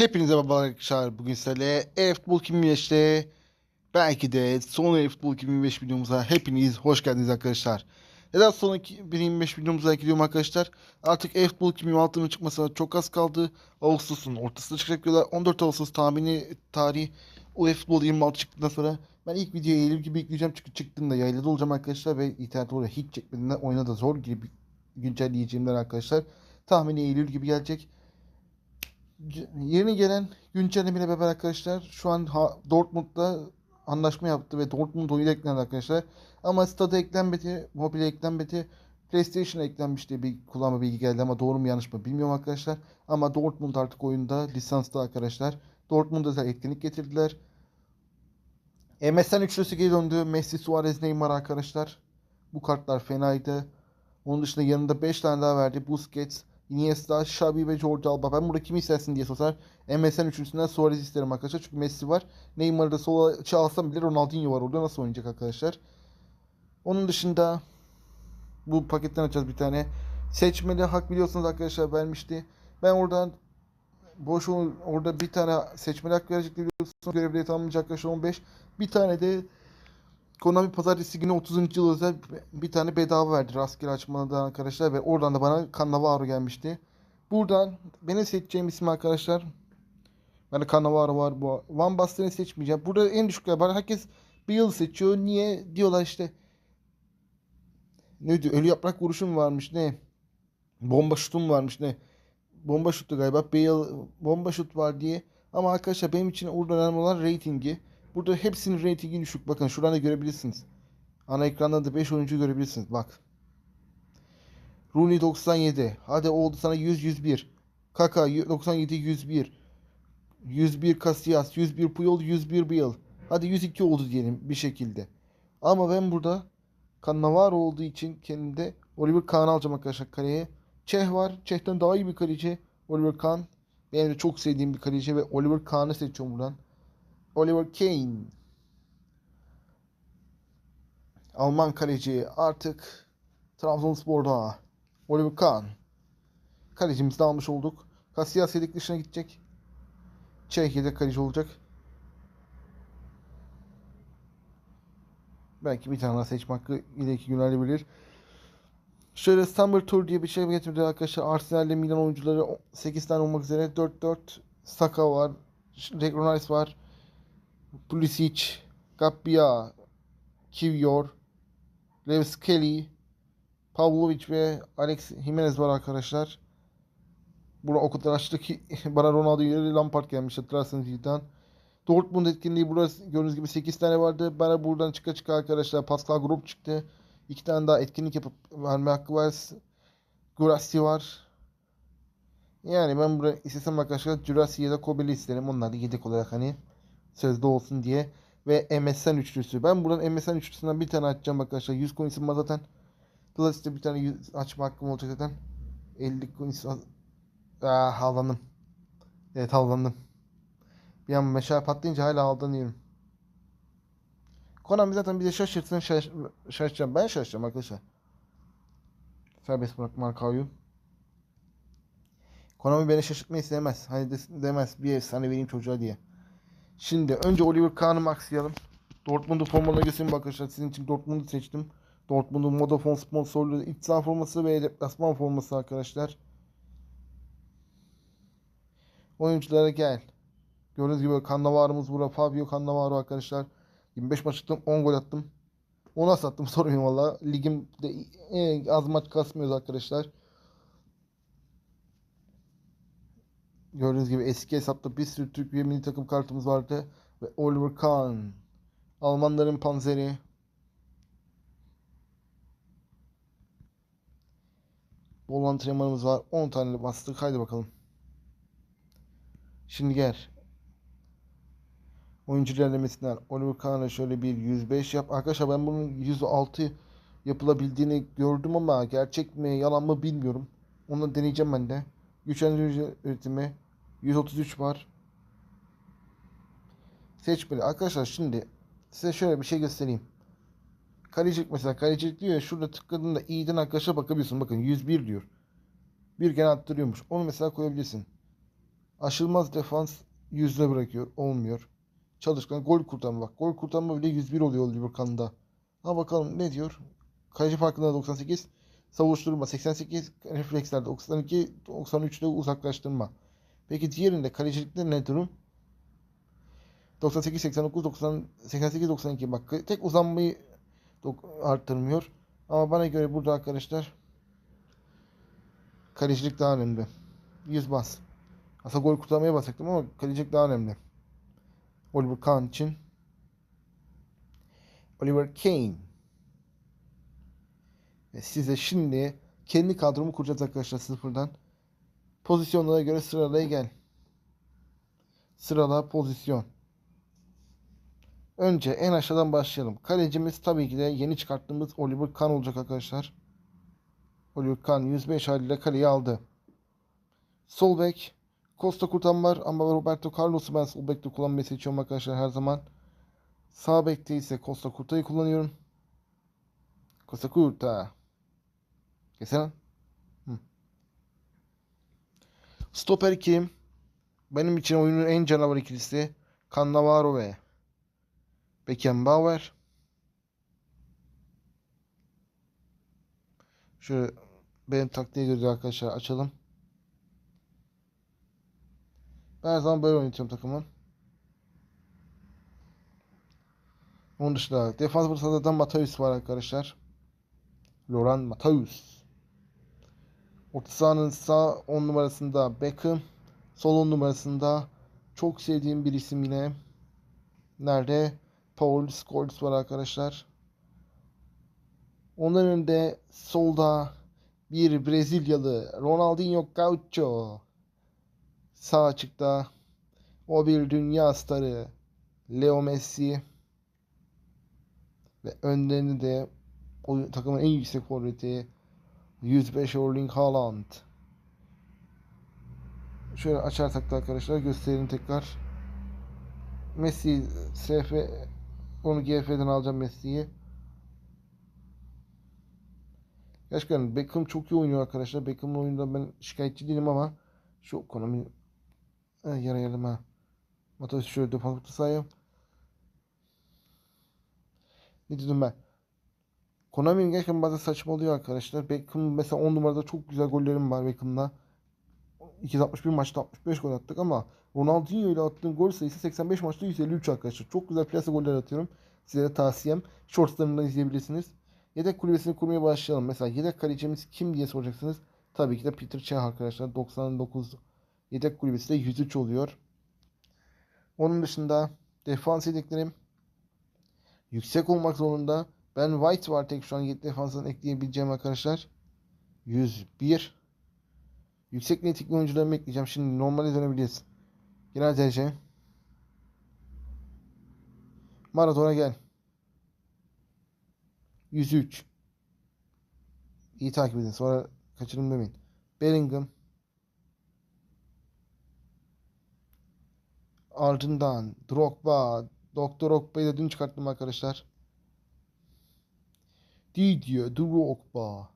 Hepinize merhaba arkadaşlar. Bugün sizlerle e-futbol 2025'te belki de son e-futbol 2025 videomuza hepiniz hoş geldiniz arkadaşlar. Neden son 2025 videomuza gidiyorum arkadaşlar? Artık e-futbol 2026'nın çıkmasına çok az kaldı. Ağustos'un ortasında çıkacak diyorlar. 14 Ağustos tahmini tarihi o e-futbol 26 çıktıktan sonra ben ilk videoyu Eylül gibi yükleyeceğim çünkü çıktığında yaylada olacağım arkadaşlar ve internet oraya hiç çekmediğinden oyuna da zor girip güncelleyeceğimden arkadaşlar. Tahmini Eylül gibi gelecek. Yeni gelen güncellemeyle beraber arkadaşlar şu an Dortmund'da anlaşma yaptı ve Dortmund oyunu eklendi arkadaşlar. Ama Stada eklenmedi, mobile eklenmedi, PlayStation'a eklenmiş diye bir kullanma bilgi geldi ama doğru mu yanlış mı bilmiyorum arkadaşlar. Ama Dortmund artık oyunda lisanslı arkadaşlar. Dortmund'a da etkinlik getirdiler. MSN üçlüsü geri döndü. Messi, Suarez, Neymar arkadaşlar. Bu kartlar fenaydı. Onun dışında yanında 5 tane daha verdi. Busquets, Iniesta, Xavi ve Jordi Alba. Ben burada kimi istersin diye sorsalar MSN üçlüsünden Suarez isterim arkadaşlar. Çünkü Messi var. Neymar'ı da sola çalsam bile Ronaldinho var orada. Nasıl oynayacak arkadaşlar? Onun dışında bu paketten açacağız bir tane. Seçmeli hak biliyorsunuz arkadaşlar vermişti. Ben oradan boş orada bir tane seçmeli hak verecek biliyorsunuz. Görevleri tamamlayacak arkadaşlar 15. Bir tane de Konami pazartesi günü 30. yıl özel bir tane bedava verdi rastgele açmadan arkadaşlar ve oradan da bana Cannavaro gelmişti. Buradan benim seçeceğim isim arkadaşlar. Yani Cannavaro var bu. Van Basten'i seçmeyeceğim. Burada en düşükler var. Herkes bir yıl seçiyor. Niye? Diyorlar işte. Ne diyor? Ölü yaprak vuruşum varmış ne? Bomba şutum varmış ne? Bomba şuttu galiba. Bale bomba şut var diye. Ama arkadaşlar benim için orada önemli olan ratingi. Burada hepsinin ratingi düşük. Bakın şuradan da görebilirsiniz. Ana ekranda da 5 oyuncu görebilirsiniz. Bak. Rooney 97. Hadi oldu sana 100 101. Kaka 97 101. 101 Casillas, 101 Puyol, 101 Bale. Hadi 102 oldu diyelim bir şekilde. Ama ben burada Cannavaro olduğu için kendimde Oliver Kahn alacağım arkadaşlar kaleye. Çeh var. Çeh'ten daha iyi bir kaleci. Oliver Kahn. Benim de çok sevdiğim bir kaleci ve Oliver Kahn'ı seçiyorum buradan. Oliver Kane. Alman kaleci artık Trabzonspor'da. Oliver Kahn. Kalecimizi almış olduk. Casillas yedek dışına gidecek. Çeh yedek kaleci olacak. Belki bir tane daha seçme hakkı ileriki günlerde bilir. Şöyle Summer Tour diye bir şey getirdi arkadaşlar. Arsenal ile Milan oyuncuları 8 tane olmak üzere 4-4 Saka var. Declan var. Pulisic, Gabbia, Kivior, Lewis Kelly, Pavlovic ve Alex Jimenez var arkadaşlar. Burada o kadar ki bana Ronaldo yerine Lampard gelmiş hatırlarsınız videodan. Dortmund etkinliği burası gördüğünüz gibi 8 tane vardı. Bana buradan çıka çıka arkadaşlar Pascal Grup çıktı. İki tane daha etkinlik yapıp verme hakkı var. Gurasi var. Yani ben buraya istesem arkadaşlar Jurasi ya da Kobel'i isterim. Onlar da yedek olarak hani sözde olsun diye. Ve MSN üçlüsü. Ben buradan MSN üçlüsünden bir tane açacağım arkadaşlar. 100 coins'im var zaten. Dolayısıyla bir tane 100 açma hakkım olacak zaten. 50 coins var. Ah havlandım. Evet havlandım. Bir an meşale patlayınca hala aldanıyorum. Konami zaten bize şaşırtsın şaş şaşıracağım. Ben şaşıracağım arkadaşlar. Serbest bırak Markao'yu. Konami beni şaşırtmayı sevmez. Hani de- demez bir efsane vereyim çocuğa diye. Şimdi önce Oliver Kahn'ı maxlayalım. Dortmund'un formalarına göstereyim arkadaşlar. Sizin için Dortmund'u seçtim. Dortmund'un Vodafone sponsorluğu iç saha forması ve deplasman forması arkadaşlar. Oyunculara gel. Gördüğünüz gibi Cannavaro'muz burada. Fabio Cannavaro arkadaşlar. 25 maç attım. 10 gol attım. 10'a sattım sormayın valla. Ligimde e, az maç kasmıyoruz arkadaşlar. Gördüğünüz gibi eski hesapta bir sürü Türk ve milli takım kartımız vardı. Ve Oliver Kahn. Almanların panzeri. Bol antrenmanımız var. 10 tane bastık. Haydi bakalım. Şimdi gel. Oyuncu ilerlemesinden Oliver Kahn'a şöyle bir 105 yap. Arkadaşlar ben bunun 106 yapılabildiğini gördüm ama gerçek mi yalan mı bilmiyorum. Onu deneyeceğim ben de. Güçlendirici üretimi 133 var. Seç böyle. Arkadaşlar şimdi size şöyle bir şey göstereyim. Kalecilik mesela kalecilik diyor ya şurada tıkladığında iyiden arkadaşa bakabiliyorsun. Bakın 101 diyor. Bir gene attırıyormuş. Onu mesela koyabilirsin. Aşılmaz defans yüzde bırakıyor. Olmuyor. Çalışkan gol kurtarma bak. Gol kurtarma bile 101 oluyor Oliver Kahn'da. Ha bakalım ne diyor? Kaleci farkında 98. Savuşturma 88. Refleksler 92. 93'te uzaklaştırma. Peki diğerinde kalecilikte ne durum? 98 89 90 88 92 bak tek uzanmayı arttırmıyor. Ama bana göre burada arkadaşlar kalecilik daha önemli. 100 bas. Aslında gol kurtarmaya basacaktım ama kalecilik daha önemli. Oliver Kahn için. Oliver Kane. Ve size şimdi kendi kadromu kuracağız arkadaşlar sıfırdan. Pozisyonlara göre sıralaya gel. Sırala pozisyon. Önce en aşağıdan başlayalım. Kalecimiz tabii ki de yeni çıkarttığımız Oliver Kahn olacak arkadaşlar. Oliver Kahn 105 haliyle kaleyi aldı. Sol bek Costa Kurtan var ama Roberto Carlos'u ben sol bekte kullanmayı seçiyorum arkadaşlar her zaman. Sağ bekte ise Costa Curta'yı kullanıyorum. Costa Curta. Kesene. Hı. Stoper kim? Benim için oyunun en canavar ikilisi Cannavaro ve Beckenbauer. Şöyle benim taktiğe göre arkadaşlar açalım. Ben her zaman böyle oynatıyorum takımı. Onun dışında defans fırsatında da Mateus var arkadaşlar. Loran Mateus. Orta sahanın sağ 10 numarasında Beckham. Sol 10 numarasında çok sevdiğim bir isim yine. Nerede? Paul Scholes var arkadaşlar. Ondan önünde solda bir Brezilyalı Ronaldinho Gaucho. Sağ açıkta o bir dünya starı Leo Messi ve önlerinde de o takımın en yüksek forveti 105 Erling Haaland. Şöyle açarsak da arkadaşlar gösterelim tekrar. Messi SF onu GF'den alacağım Messi'yi. Gerçekten Beckham çok iyi oynuyor arkadaşlar. Beckham'ın oyundan ben şikayetçi değilim ama şu ekonomi Ha, yarayalım ha. Motor şöyle defans sayayım. Ne dedim ben? Konami'nin gerçekten bazen saçmalıyor arkadaşlar. Beckham mesela 10 numarada çok güzel gollerim var Beckham'da. 261 maçta 65 gol attık ama Ronaldinho ile attığım gol sayısı 85 maçta 153 arkadaşlar. Çok güzel plase goller atıyorum. Size de tavsiyem. Shortslarından izleyebilirsiniz. Yedek kulübesini kurmaya başlayalım. Mesela yedek kalecimiz kim diye soracaksınız. Tabii ki de Peter Cech arkadaşlar. 99 Yedek kulübesi de 103 oluyor. Onun dışında defans yedeklerim yüksek olmak zorunda. Ben White var tek şu an yedek defansdan ekleyebileceğim arkadaşlar. 101. Yüksek nitelikli oyuncularımı ekleyeceğim. Şimdi normale dönebiliriz. Genel derece. Maradona gel. 103. İyi takip edin. Sonra kaçırım demeyin. Bellingham. Ardından Drogba. Doktor Drogba'yı da dün çıkarttım arkadaşlar. Didier Drogba.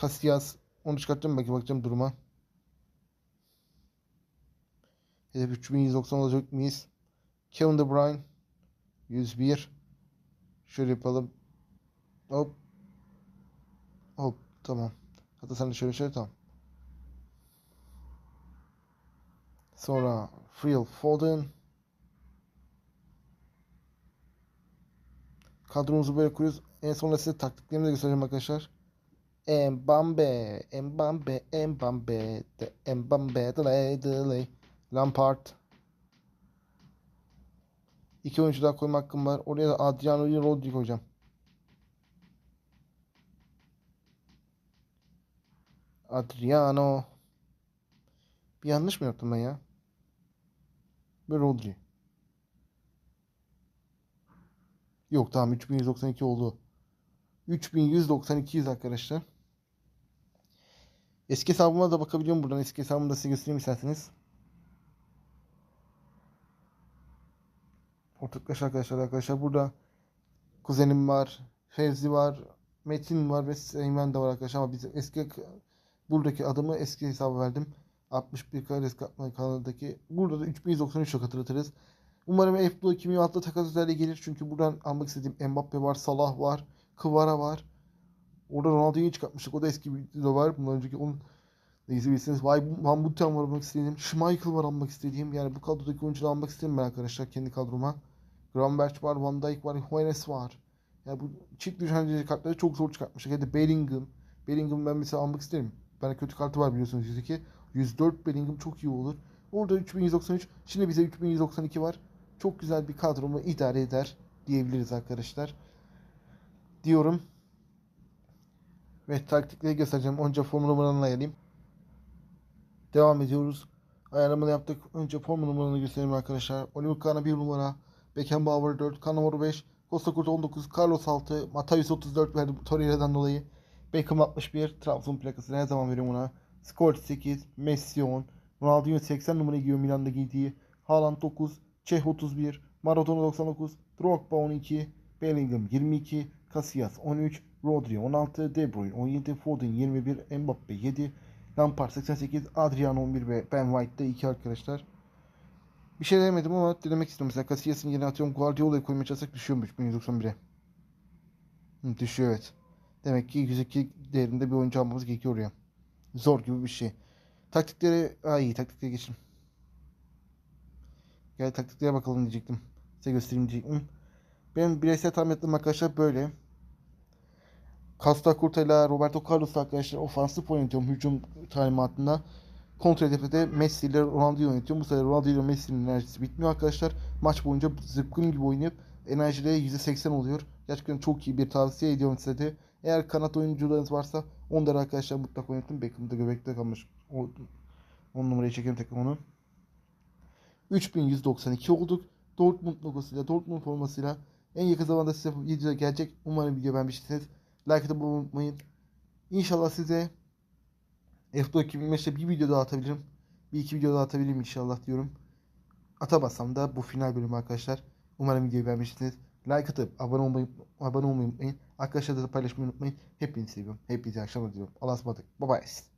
Casillas. Onu çıkarttım belki bakacağım duruma. Hedef 3190 olacak mıyız? Kevin De Bruyne. 101. Şöyle yapalım. Hop. Hop. Tamam. Hatta sen de şöyle şöyle tamam. Sonra Phil Foden. Kadromuzu böyle kuruyoruz. En sonunda size taktiklerimi de göstereceğim arkadaşlar. Mbambe, Mbambe, Mbambe, de Mbambe, delay, delay. Lampard. İki oyuncu daha koyma hakkım var. Oraya da Adriano ile Rodri koyacağım. Adriano. Bir yanlış mı yaptım ben ya? Ve Rodri. Yok tamam 3192 oldu. 3192'yiz arkadaşlar. Eski hesabıma da bakabiliyorum buradan. Eski hesabımı da size göstereyim isterseniz. Ortaklaş arkadaşlar arkadaşlar burada kuzenim var. Fevzi var. Metin var ve Seymen de var arkadaşlar ama biz eski Buradaki adımı eski hesaba verdim. 61 Kares kanalındaki. Burada da 3193 çok hatırlatırız. Umarım F2 2006'da takas özelliği gelir. Çünkü buradan almak istediğim Mbappe var, Salah var, Kvara var. Orada Ronaldo'yu çıkartmıştık. O da eski bir var. Bundan önceki onun da izleyebilirsiniz. Vay Van Butten var almak istediğim. Schmeichel var almak istediğim. Yani bu kadrodaki oyuncuları almak istedim ben arkadaşlar kendi kadroma. Gravenberch var, Van Dijk var, Juarez var. Yani bu çift düşünceli kartları çok zor çıkartmışlar. Ya da Bellingham. Bellingham ben mesela almak isterim. Bende kötü kartı var biliyorsunuz 102. 104 Bellingham çok iyi olur. Orada 3193. Şimdi bize 3192 var. Çok güzel bir kadromu idare eder diyebiliriz arkadaşlar. Diyorum. Ve taktikleri göstereceğim. Önce form numaralarını ayarlayayım. Devam ediyoruz. Ayarlamalı yaptık. Önce form numaralarını göstereyim arkadaşlar. Oliver Kahn 1 numara. Beckenbauer 4. Cannavaro 5. Costa Curta 19. Carlos 6. Matthäus 34 verdi Torreira'dan dolayı. Beckham 61. Trabzon plakası her zaman veriyorum ona. Skor 8. Messi 10. Ronaldinho 80 numara giyiyor Milan'da giydiği. Haaland 9. Çeh 31. Maradona 99. Drogba 12. Bellingham 22. Casillas 13. Rodri 16. De Bruyne 17. Foden 21. Mbappe 7. Lampard 88. Adriano 11 ve Ben White'da 2 arkadaşlar. Bir şey demedim ama denemek istiyorum. Mesela Casillas'ın yerine atıyorum Guardiola'yı koymaya çalışsak düşüyormuş 1191'e. Hı, düşüyor evet. Demek ki 102 değerinde bir oyuncu almamız gerekiyor oraya. Zor gibi bir şey. Taktikleri... Aa iyi taktiklere geçelim. Gel taktiklere bakalım diyecektim. Size göstereyim diyecektim. Benim bireysel tahmin ettiğim arkadaşlar böyle. Costa Curta ile Roberto Carlos arkadaşlar ofansif oynatıyorum hücum talimatında. Kontra hedefte de Messi ile Ronaldo'yu yönetiyorum. Bu sefer Ronaldo ile Messi'nin enerjisi bitmiyor arkadaşlar. Maç boyunca zıpkın gibi oynayıp enerjileri %80 oluyor. Gerçekten çok iyi bir tavsiye ediyorum size de. Eğer kanat oyuncularınız varsa onları arkadaşlar mutlaka oynatın. Beckham'da göbekte kalmış. O, 10 numarayı çekelim tekrar onu. 3192 olduk. Dortmund logosuyla, Dortmund formasıyla en yakın zamanda size video gelecek. Umarım video beğenmişsiniz. Like atıp unutmayın. İnşallah size F4 2025'te bir video daha atabilirim. Bir iki video daha atabilirim inşallah diyorum. Atamazsam da bu final bölümü arkadaşlar. Umarım videoyu beğenmişsiniz. Like atıp abone olmayı, abone olmayı unutmayın. Arkadaşlarla da paylaşmayı unutmayın. Hepinizi seviyorum. Hepinize akşamlar diliyorum. Allah'a ısmarladık. Bye bye.